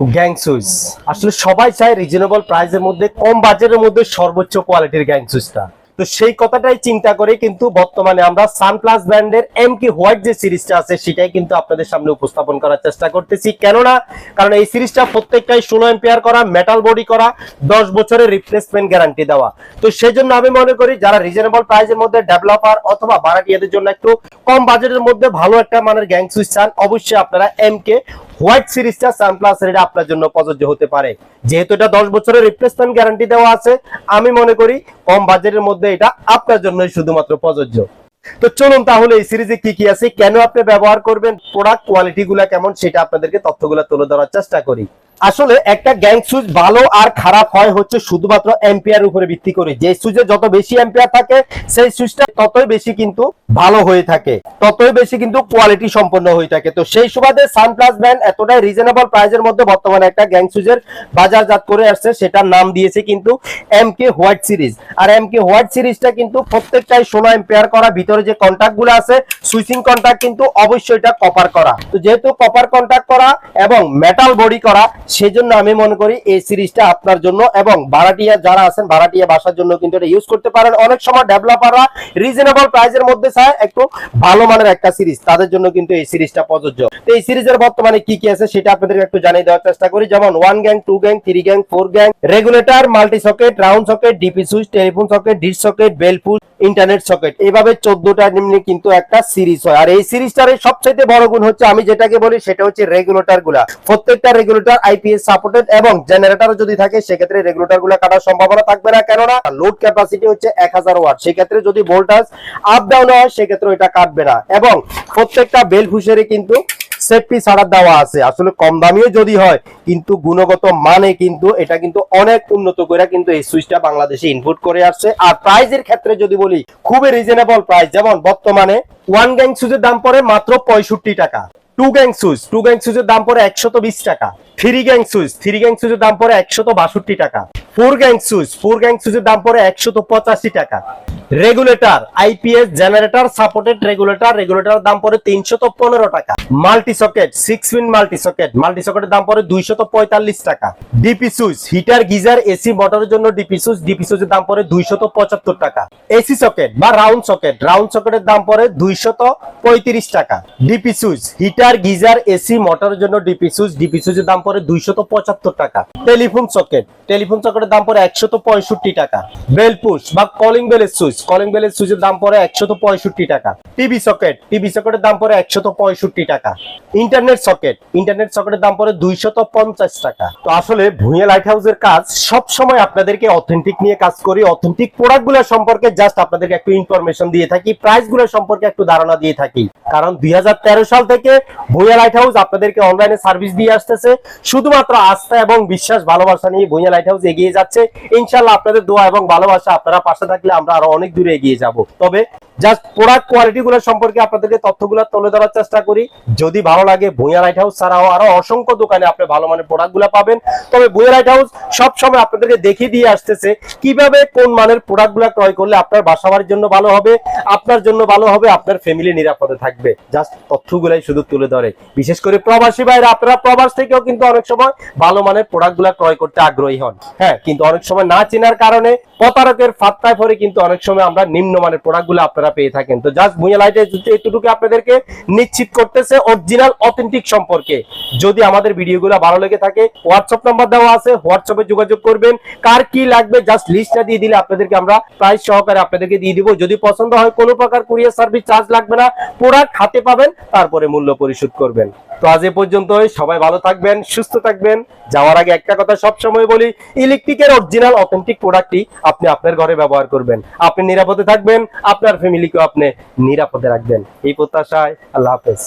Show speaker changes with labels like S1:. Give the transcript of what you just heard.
S1: Gang switch আসলে সবাই চায় রিজনেবল প্রাইসের মধ্যে, কম বাজেটের মধ্যে সর্বোচ্চ কোয়ালিটির গ্যাং সুইচটা তো সেই কথাটাই চিন্তা করে কিন্তু বর্তমানে আমরা সানপ্লাস ব্র্যান্ডের এম কি হোয়াইট যে সিরিজটা আছে, সেটাই কিন্তু আপনাদের সামনে উপস্থাপন করার চেষ্টা করতেছি। কেননা, কারণ এই সিরিজটা প্রত্যেকটাই ষোলো এম্পিয়ার করা মেটাল বডি করা, দশ বছরের রিপ্লেসমেন্ট গ্যারান্টি দেওয়া। তো সেই জন্য আমি মনে করি যারা রিজনেবল প্রাইসের মধ্যে ডেভেলপার অথবা ভাড়াটিয়াদের জন্য একটু কম বাজেটের মধ্যে ভালো একটা মানের গ্যাং সুইচ চান, অবশ্যই আপনারা এম কে হোয়াইট সিরিজটা সানপ্লাস এটা আপনার জন্য প্রযোজ্য হতে পারে। যেহেতু এটা দশ বছরের রিপ্লেসমেন্ট গ্যারান্টি দেওয়া আছে, আমি মনে করি কম বাজেটের মধ্যে এটা আপনার জন্যই শুধুমাত্র প্রযোজ্য। তো চলুন তাহলে এই সিরিজে কি কি আছে, কেন আপনি ব্যবহার করবেন প্রোডাক্ট কোয়ালিটি গুলা কেমন, সেটা আপনাদেরকে তথ্যগুলো তুলে ধরার চেষ্টা করি। আসলে একটা গ্যাং সুইচ ভালো আর খারাপ হয় হচ্ছে শুধুমাত্র এম্পিয়ার উপরে ভিত্তি করে। যে সুইচে যত বেশি এম্পিয়ার থাকে, সেই সুইচটা ততই বেশি কিন্তু ভালো হয়ে থাকে। ততই বেশি কিন্তু কোয়ালিটি সম্পন্ন হয়ে থাকে। তো সেই সুবাদে সানপ্লাস ব্র্যান্ড এতটাই রিজনেবল প্রাইসের মধ্যে বর্তমানে একটা গ্যাং সুইচের বাজারজাত করে আসছে, সেটার নাম দিয়েছে কিন্তু এম কে হোয়াইট সিরিজ আর এম কে হোয়াইট সিরিজটা কিন্তু প্রত্যেকটাই ষোলো এম্পিয়ার করা, ভিতরে যে কন্ট্যাক্টগুলো আছে সুইচিং কন্ট্যাক্ট কিন্তু অবশ্যই এটা কপার করা। তো যেহেতু কপার কন্ট্যাক্ট করা এবং মেটাল বডি করা, সেজন্য আমি মনে করি এই সিরিজটা আপনার জন্য এবং ভাড়াটিয়া যারা আছেন ভাড়াটিয়া বাসার জন্য কিন্তু এটা ইউজ করতে পারেন। অনেক সময় ডেভেলপাররা রিজনেবল প্রাইসের মধ্যে চায় একটু ভালো মানের একটা সিরিজ। তাদের জন্য কিন্তু এই সিরিজটা প্রযোজ্য। তো এই সিরিজের বর্তমানে কি কি আছে সেটা আপনাদের একটু জানিয়ে দেওয়ার চেষ্টা করি। যেমন one gang two gang three gang four gang regulator multi socket round socket DP switch telephone socket dish socket bell pull internet socket এভাবে চোদ্দটা নিম্নে কিন্তু একটা সিরিজ হয়। আর এই সিরিজটার সবচেয়ে বড় গুণ হচ্ছে, আমি যেটাকে বলি সেটা হচ্ছে রেগুলেটরগুলা। প্রত্যেকটা রেগুলেটর আইপিএস সাপোর্টেড এবং জেনারেটর যদি থাকে, সেক্ষেত্রে রেগুলেটরগুলা কাটার সম্ভাবনা থাকবে না। কেননা লোড ক্যাপাসিটি হচ্ছে এক হাজার ওয়াট। সেক্ষেত্রে যদি ভোল্টাজ আপ ডাউন হয় সেক্ষেত্রে ওইটা কাটবে না। এবং প্রত্যেকটা বেল ফুসেরই কিন্তু সেফটি ছাড়া দেওয়া আছে। আসলে কম দামিও যদি হয়, কিন্তু গুণগত মানে কিন্তু এটা কিন্তু অনেক উন্নত করে কিন্তু এই সুইচটা বাংলাদেশে ইনপুট করে আসছে। আর প্রাইজের ক্ষেত্রে যদি বলি, খুবই রিজনেবল প্রাইস যেমন বর্তমানে ওয়ান গ্যাং সুইচের দাম পড়ে মাত্র পঁয়ষট্টি টাকা। Two gang switch two gang সুইচের দাম পড়ে একশত বিশ টাকা। Three gang switch three gang সুইচের দাম পড়ে একশত বাষট্টি টাকা। Four gang switch four gang সুইচের দাম পড়ে একশত পঁচাশি টাকা। Regulator IPS generator supported regulator regulator দাম পড়ে তিনশত পনেরো টাকা। Multi socket six pin multi socket multi সকেটের দাম পড়ে দুইশত পঁয়তাল্লিশ টাকা। DP switch heater geyser AC মোটরের জন্য ডিপি সুইচ ডিপি সুইচের দাম পড়ে দুইশত পঁচাত্তর টাকা। এসি সকেট বা রাউন্ড সকেট রাউন্ড সকেটের দাম পড়ে দুইশত পঁয়ত্রিশ টাকা। DP switch heater geyser AC মোটরের জন্য ডিপি সুইচ ডিপি সুইচের দাম পড়ে দুইশত পঁচাত্তর টাকা। টেলিফোন সকেট টেলিফোন সকেটের দাম পড়ে একশত পঁয়ষট্টি টাকা। বেল পুশ বা কলিং বেলের সুইচ কলিং বেলের সুইচের দাম পড়ে একশত পঁয়ষট্টি টাকা। টিভি সকেট টিভি সকেটের দাম পড়ে একশত পঁয়ষট্টি টাকা। ইন্টারনেট সকেট ইন্টারনেট সকেটের দাম পড়ে দুইশত পঞ্চাশ টাকা। তো আসলে ভুঁইয়া লাইট হাউসের কাজ সব সময় আপনাদেরকে অথেন্টিক নিয়ে কাজ করি। অথেন্টিক প্রোডাক্টগুলো সম্পর্কে জাস্ট আপনাদেরকে একটু ইনফরমেশন দিয়ে থাকি। প্রাইসগুলো সম্পর্কে একটু ধারণা দিয়ে থাকি। কারণ দুই হাজার তেরো সাল থেকে ভুঁইয়া লাইট হাউস আপনাদেরকে অনলাইনে সার্ভিস দিয়ে আসতেছে। শুধুমাত্র আস্থা এবং বিশ্বাস, ভালোবাসা নিয়ে ভুঁইয়া লাইট হাউস এগিয়ে যাচ্ছে। ইনশাল্লাহ আপনাদের দোয়া এবং ভালোবাসা আপনারা পাশে থাকলে আমরা আরও অনেক দূরে এগিয়ে যাব। তবে জাস্ট প্রোডাক্ট কোয়ালিটি গুলো সম্পর্কে আপনাদেরকে তথ্যগুলো তুলে ধরার চেষ্টা করি। যদি ভালো লাগে ভুঁইয়া লাইট হাউস ছাড়াও আরও অসংখ্য দোকানে আপনি ভালো মানের প্রোডাক্টগুলো পাবেন। তবে ভুঁইয়া লাইট হাউস সবসময় আপনাদেরকে দেখিয়ে দিয়ে আসতেছে কীভাবে কোন মানের প্রোডাক্টগুলো ক্রয় করলে আপনার বাসা বাড়ির জন্য ভালো হবে, আপনার জন্য ভালো হবে, আপনার ফ্যামিলি নিরাপদে থাকবে। জাস্ট তথ্যগুলাই শুধু তুলে ধরে। বিশেষ করে প্রবাসী ভাইরা, আপনারা প্রবাস থেকেও কিন্তু অনেক সময় ভালো মানের প্রোডাক্ট ক্রয় করতে আগ্রহী হন। হ্যাঁ কিন্তু অনেক সময় না চেনার কারণে প্রতারকের ফাত্তায় পরে কিন্তু অনেক সময় আমরা নিম্নমানের প্রোডাক্টগুলো আপনারা পেয়ে থাকেন। তো জাস্ট ভুঁইয়া লাইটে এতটুকু আপনাদেরকে নিশ্চিত করতেছে অরিজিনাল অথেন্টিক সম্পর্কে, যদি আমাদের ভিডিওগুলো ভালো লেগে থাকে হোয়াটসঅ্যাপ নাম্বার দেওয়া আছে হোয়াটসঅ্যাপে যোগাযোগ করবেন। কার কি লাগবে জাস্ট লিস্টটা দিয়ে দিলে আপনাদেরকে আমরা প্রাইস সহকারে আপনাদেরকে দিয়ে দিব। যদি পছন্দ হয়, কোনো প্রকার কুরিয়ার সার্ভিস চার্জ লাগবে না প্রোডাক্ট হাতে পাবেন, তারপরে মূল্য পরিশোধ করবেন। তো আজ এ পর্যন্তই, সবাই ভালো থাকবেন, সুস্থ থাকবেন। যাওয়ার আগে একটা কথা সব সময় বলি ইলেকট্রিকের অরিজিনাল অথেন্টিক প্রোডাক্টটি আপনি আপনার ঘরে ব্যবহার করবেন। আপনি নিরাপদে থাকবেন, আপনার ফ্যামিলিকেও আপনি নিরাপদে রাখবেন। এই প্রত্যাশায় আল্লাহ হাফেজ।